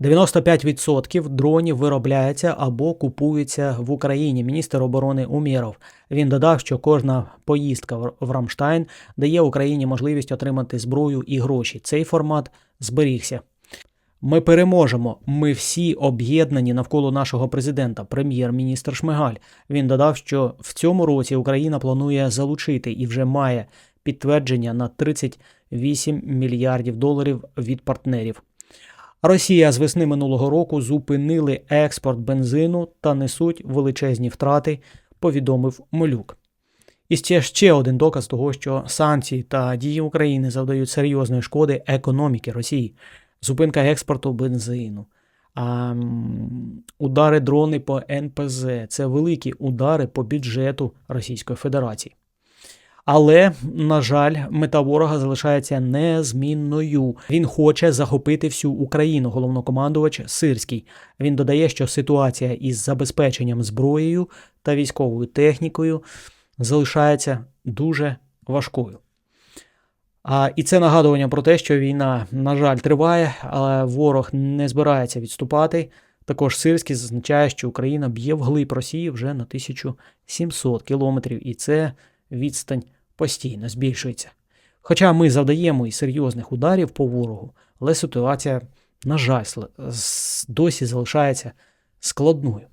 95% дронів виробляється або купується в Україні. Міністр оборони Умєров. Він додав, що кожна поїздка в Рамштайн дає Україні можливість отримати зброю і гроші. Цей формат зберігся. Ми переможемо. Ми всі об'єднані навколо нашого президента, прем'єр-міністр Шмигаль. Він додав, що в цьому році Україна планує залучити і вже має підтвердження на 38 мільярдів доларів від партнерів. Росія з весни минулого року зупинили експорт бензину та несуть величезні втрати, повідомив Молюк. І ще ще один доказ того, що санкції та дії України завдають серйозної шкоди економіки Росії. Зупинка експорту бензину, а, удари дрони по НПЗ це великі удари по бюджету Російської Федерації. Але, на жаль, мета ворога залишається незмінною. Він хоче захопити всю Україну. Головнокомандувач Сирський. Він додає, що ситуація із забезпеченням зброєю та військовою технікою залишається дуже важкою. А, і це нагадування про те, що війна, на жаль, триває, але ворог не збирається відступати. Також Сирський зазначає, що Україна б'є вглиб Росії вже на 1700 кілометрів, і це відстань постійно збільшується. Хоча ми завдаємо і серйозних ударів по ворогу, але ситуація, на жаль, досі залишається складною.